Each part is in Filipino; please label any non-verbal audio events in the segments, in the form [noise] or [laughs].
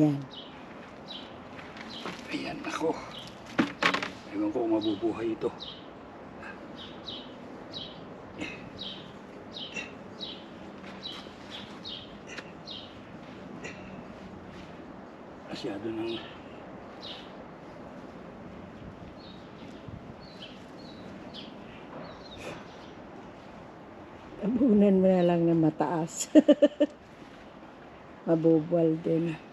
Ayan. Ayan ako. Ewan ko kung mabubuhay ito. Masyado nang Abunan mo na lang ng mataas. [laughs] Mabubuwal din.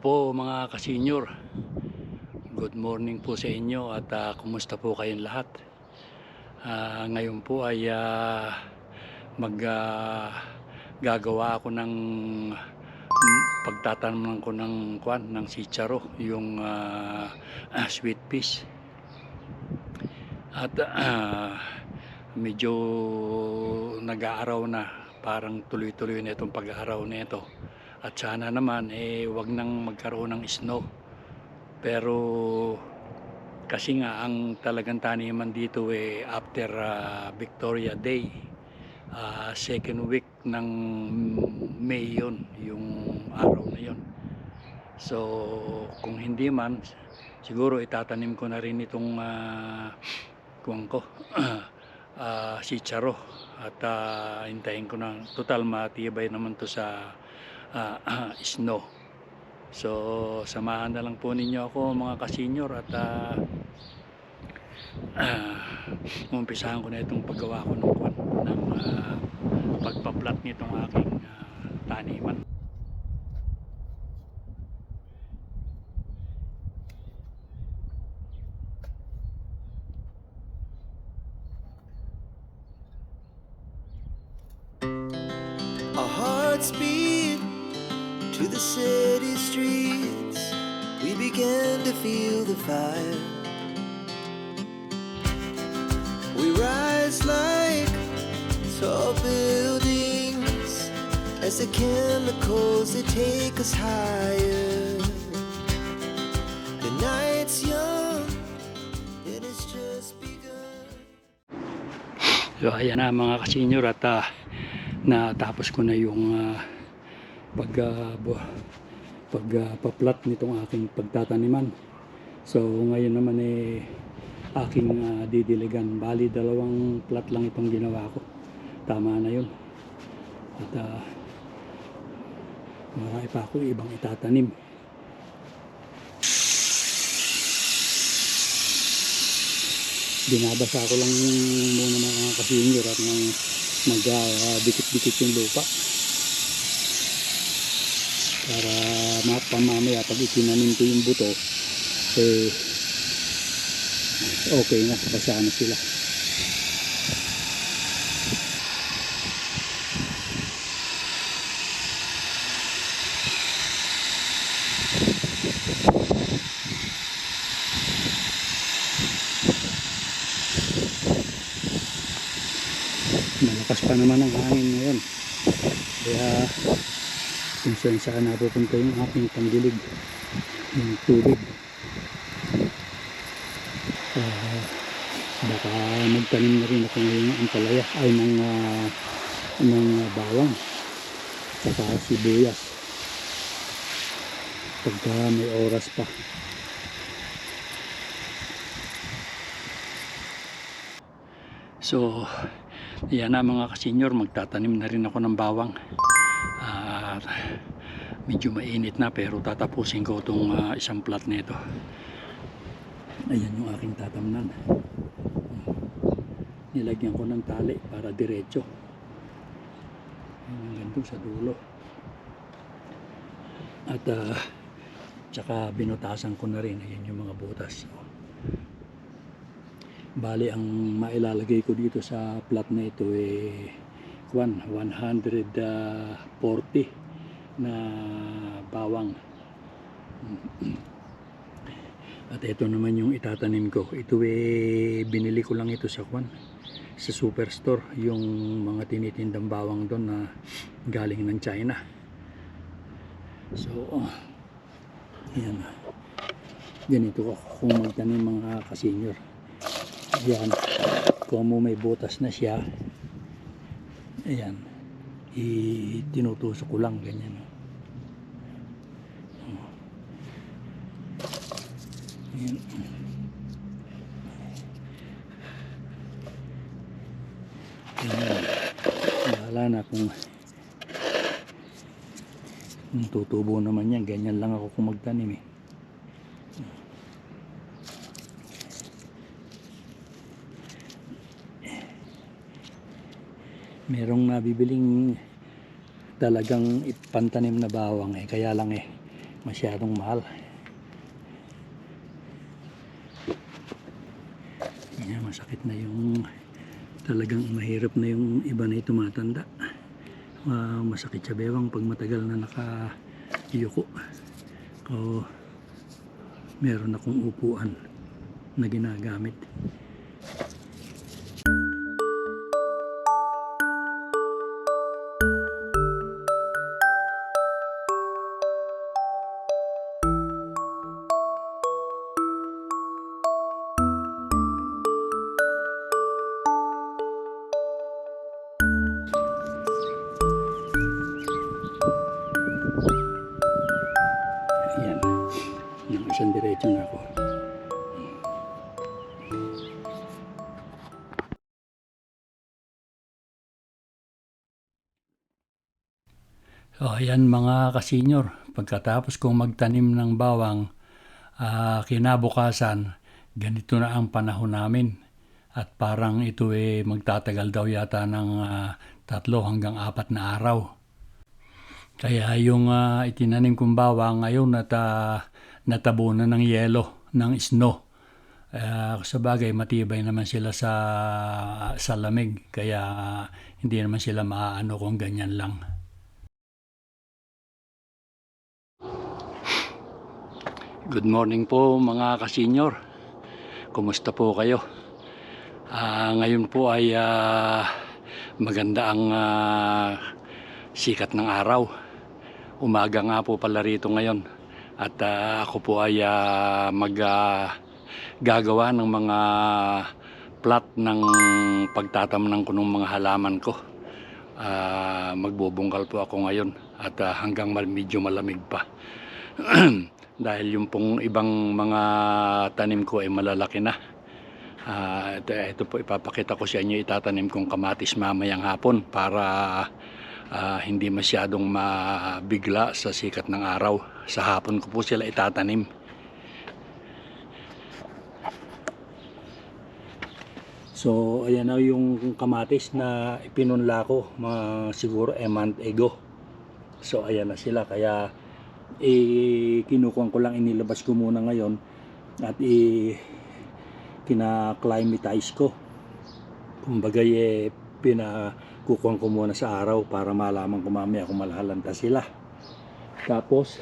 Po mga kasenyor. Good morning po sa inyo at ah, kumusta po kayong lahat. Ah, ngayon po ay ah, mag ah, gagawa ako ng mm, pagtatanim ko ng kwan ng sicharo, yung ah, ah, sweet peas. At ah, medyo nag-aaraw na, parang tuloy-tuloy na itong pag-aaraw na ito. At sana naman eh wag nang magkaroon ng snow. Pero kasi nga ang talagang taniman dito eh after ah, Victoria Day, ah, second week ng May yun, yung araw na yun. So kung hindi man, siguro itatanim ko na rin itong uh, kuwang ko, [clears throat] ah, sicharo. At ah, hintayin ko na, total matibay naman to sa ah, [clears throat] snow. So, samahan na lang po ninyo ako mga kasenyor at uh, umpisahan ko na itong paggawa ko ng, ng ah, pagpaplat nitong aking ah, taniman. Our hearts beat to the city streets. We began to feel the fire. We rise like tall buildings as the chemicals they take us higher. The night's young, it has just begun. So, ayan na mga kasenyor at ah, natapos ko na yung ah, pag uh, pag ah, paplat nitong aking pagtataniman. So ngayon naman eh aking ah, didiligan. Bali dalawang plat lang itong ginawa ko. Tama na yun. At uh, marami pa ako ibang itatanim. Binabasa ko lang muna mga kasinyor at nang mag-dikit-dikit yung lupa para mapamamaya pag itinanim ko yung buto eh okay na basa na sila. Malakas pa naman ang hangin ngayon. Kaya kung saan saan napupunta yung aking pangdilig yung tubig. Ah, baka magtanim na rin ako ngayon ng ampalaya ay ng, ah, ng ah, bawang saka sibuyas. Pagka may oras pa. So yan na mga kasenyor magtatanim na rin ako ng bawang at medyo mainit na pero tatapusin ko itong ah, isang plat nito ayan yung aking tatamnan. Nilagyan ko ng tali para diretso. Hanggang doon sa dulo. At ah, tsaka binutasan ko na rin. Ayan yung mga butas. Bali ang mailalagay ko dito sa plat na ito eh kwan 140 na bawang At ito naman yung itatanim ko. Ito eh, binili ko lang ito sa kwan. Sa superstore. Yung mga tinitindang bawang doon na galing ng China. So, yan. Ganito ko kung magtanim mga kasenyor. Yan. Kung may butas na siya. Ayan. I-tinutusok ko lang ganyan. Ayan. Ayan. Bahala na kung kung tutubo naman yan. Ganyan lang ako kung magtanim eh. Merong nabibiling talagang ipantanim na bawang eh. Kaya lang eh masyadong mahal. Yan, masakit na yung talagang mahirap na yung iba na tumatanda. Ah, masakit sa bewang pag matagal na nakayuko. O meron akong upuan na ginagamit. Isang diretso na ako. So, ayan mga kasenyor. Pagkatapos kong magtanim ng bawang, ah, kinabukasan, ganito na ang panahon namin. At parang ito eh magtatagal daw yata ng ah, tatlo hanggang apat na araw. Kaya yung ah, itinanim kong bawang ngayon at ah, natabunan ng yelo, ng snow. Uh, sa bagay, matibay naman sila sa, sa lamig. Kaya hindi naman sila maaano kung ganyan lang. Good morning po mga kasenyor. Kumusta po kayo? Ah, ngayon po ay ah, maganda ang ah, sikat ng araw. Umaga nga po pala rito ngayon. At ah, ako po ay ah, mag ah, gagawa ng mga plot ng pagtatamnan ko ng mga halaman ko. Ah, magbubungkal po ako ngayon at ah, hanggang medyo malamig pa. [clears throat] Dahil yung pong ibang mga tanim ko ay malalaki na. Ah, ito, ito po ipapakita ko sa inyo itatanim kong kamatis mamayang hapon para ah, hindi masyadong mabigla sa sikat ng araw. Sa hapon ko po sila itatanim. So, ayan na yung kamatis na ipinunla ko, mga siguro a month ago. So, ayan na sila. Kaya, eh, kinukuhan ko lang, inilabas ko muna ngayon at eh, kina-climatize ko. Kumbaga, eh, pinakukuhan ko muna sa araw para malaman ko mamaya kung malahalanta sila. Tapos,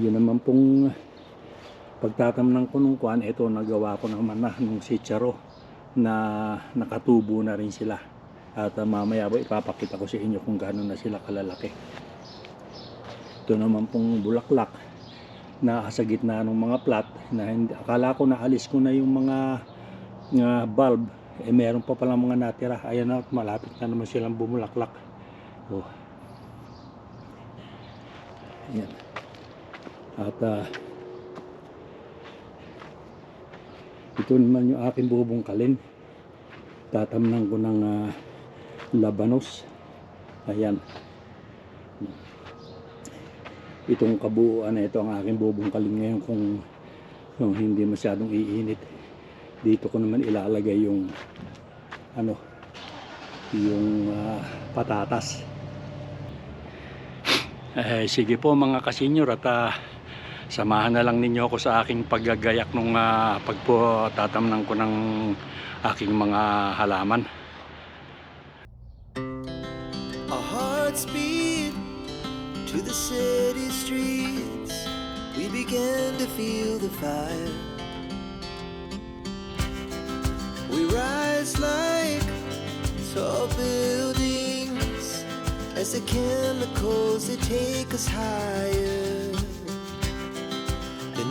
yun naman pong pagtatamnan ko nung kwan, ito nagawa ko naman na nung sitsaro na nakatubo na rin sila. At uh, mamaya po ipapakita ko sa inyo kung gaano na sila kalalaki. Ito naman pong bulaklak na sa gitna ng mga plat na hindi, akala ko naalis ko na yung mga nga bulb eh meron pa palang mga natira ayan na malapit na naman silang bumulaklak oh. ayan at ah, ito naman yung aking bubungkalin tatamnan ko ng ah, labanos. Ayan. Itong kabuuan na ito ang aking bubungkalin ngayon kung, kung hindi masyadong iinit. Dito ko naman ilalagay yung ano yung ah, patatas. Eh, sige po mga kasenyor at ah, samahan na lang ninyo ako sa aking paggagayak nung uh, pagpo tatamnan ko ng aking mga halaman Our hearts beat to the city streets. We began to feel the fire. We rise like tall buildings as the chemicals they take us higher.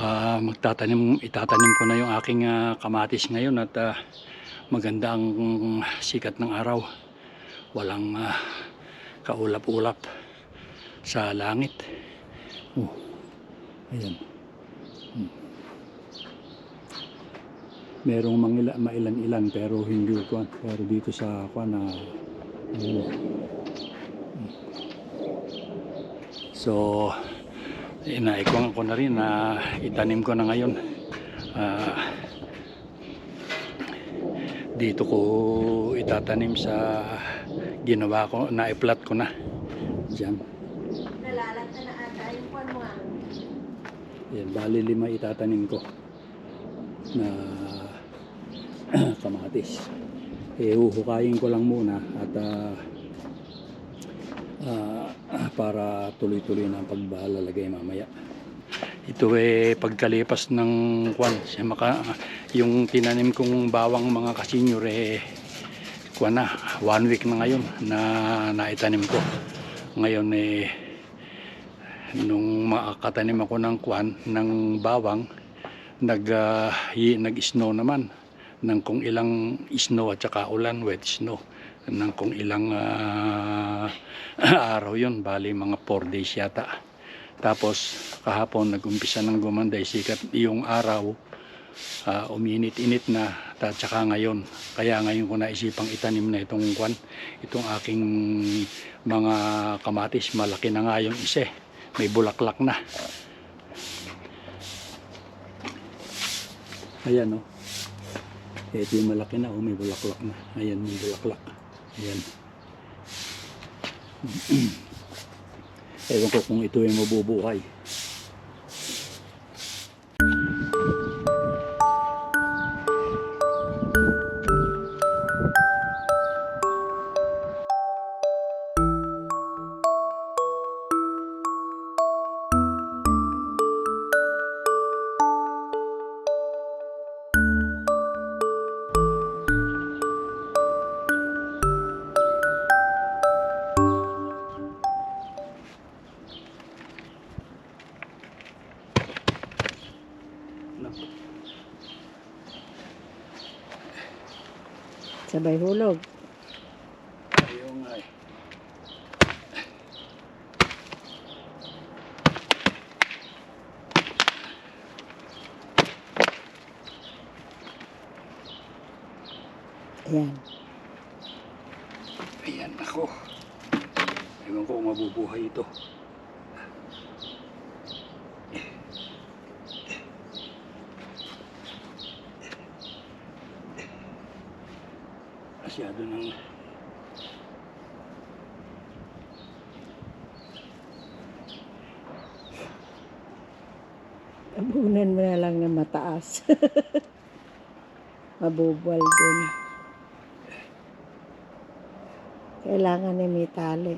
Ah, magtatanim itatanim ko na yung aking ah, kamatis ngayon at ah, maganda ang sikat ng araw. Walang ah, kaulap-ulap sa langit. Oh. Ayan. Hmm. Merong mangila, mailan-ilan pero hindi ko pero dito sa kwan na. Hmm. So, inaikuan ko na rin na itanim ko na ngayon. Ah, dito ko itatanim sa ginawa ko, na-plat ko na. Diyan. Nalalanta na ata yung kwan mo ah. Yan, bali lima itatanim ko na [clears throat] kamatis. Eh, huhukayin ko lang muna at ah, ah, para tuloy-tuloy na ang pagbalalagay mamaya. Ito eh pagkalipas ng kwan, siya maka, yung tinanim kong bawang mga kasenyor eh kwan na, one week na ngayon na naitanim ko. Ngayon eh nung makatanim ako ng kwan ng bawang nag hi- nag-snow naman ng kung ilang snow at saka ulan wet snow ng kung ilang ah, [laughs] araw yon bali mga 4 days yata. Tapos kahapon nag-umpisa ng gumanday sikat yung araw ah, uminit-init na at saka ngayon. Kaya ngayon ko naisipang itanim na itong kwan itong aking mga kamatis. Malaki na nga yung isa eh. may bulaklak na. Ayan oh. Ito yung malaki na oh may bulaklak na. Ayan may bulaklak ayan. [clears throat] Ewan ko kung ito yung mabubuhay Sabay hulog. Ayun nga. Ayan. Ayan ako. Ewan ko kung mabubuhay ito. Masyado nang Abunan mo na lang na [laughs] mataas. Mabubuwal din. Kailangan ay may tali.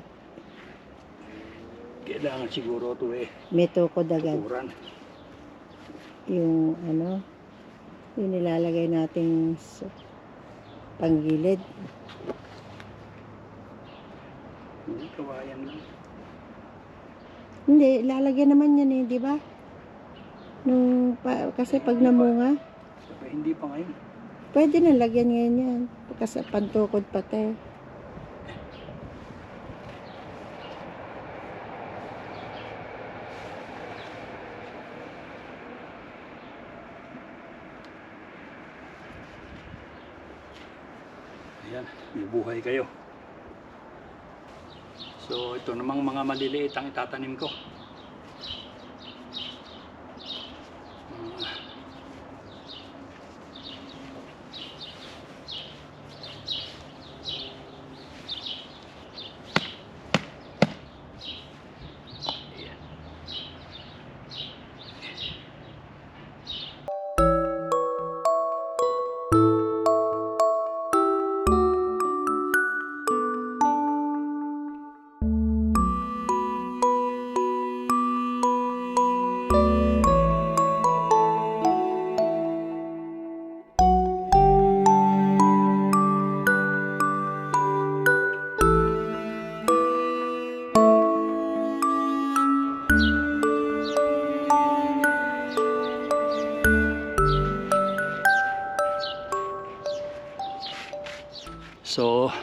kailangan siguro ito eh. May tukod agad. Tukuran. yung ano, yung nilalagay nating panggilid. Hindi, kawayan lang. Hindi, lalagyan naman yan eh, di ba? Nung, pa, kasi pag namunga, Saka hindi pa ngayon. pwede na lagyan ngayon yan. Kasi pantukod pati. Ayan, may buhay kayo. So, ito namang mga maliliit ang itatanim ko. So,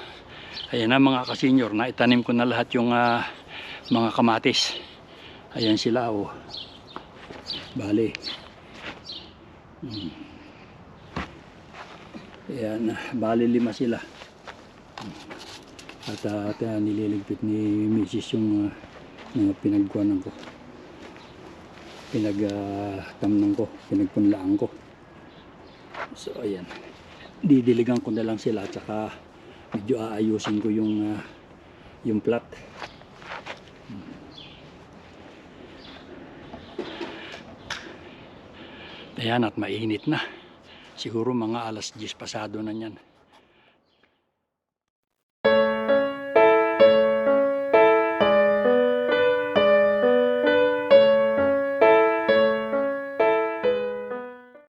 ayan na mga kasenyor, na itanim ko na lahat yung ah, mga kamatis. Ayan sila oh. Bale. Hmm. Ayan, bale lima sila. At, ah, at ah, nililigpit ni Mrs. yung ah, mga pinagkuhanan ko. Pinagtamnan ko, pinagpunlaan ko. So, ayan didiligan ko na lang sila at saka medyo aayusin ko yung ah, yung plot. Ayan at mainit na. Siguro mga alas 10 pasado na yan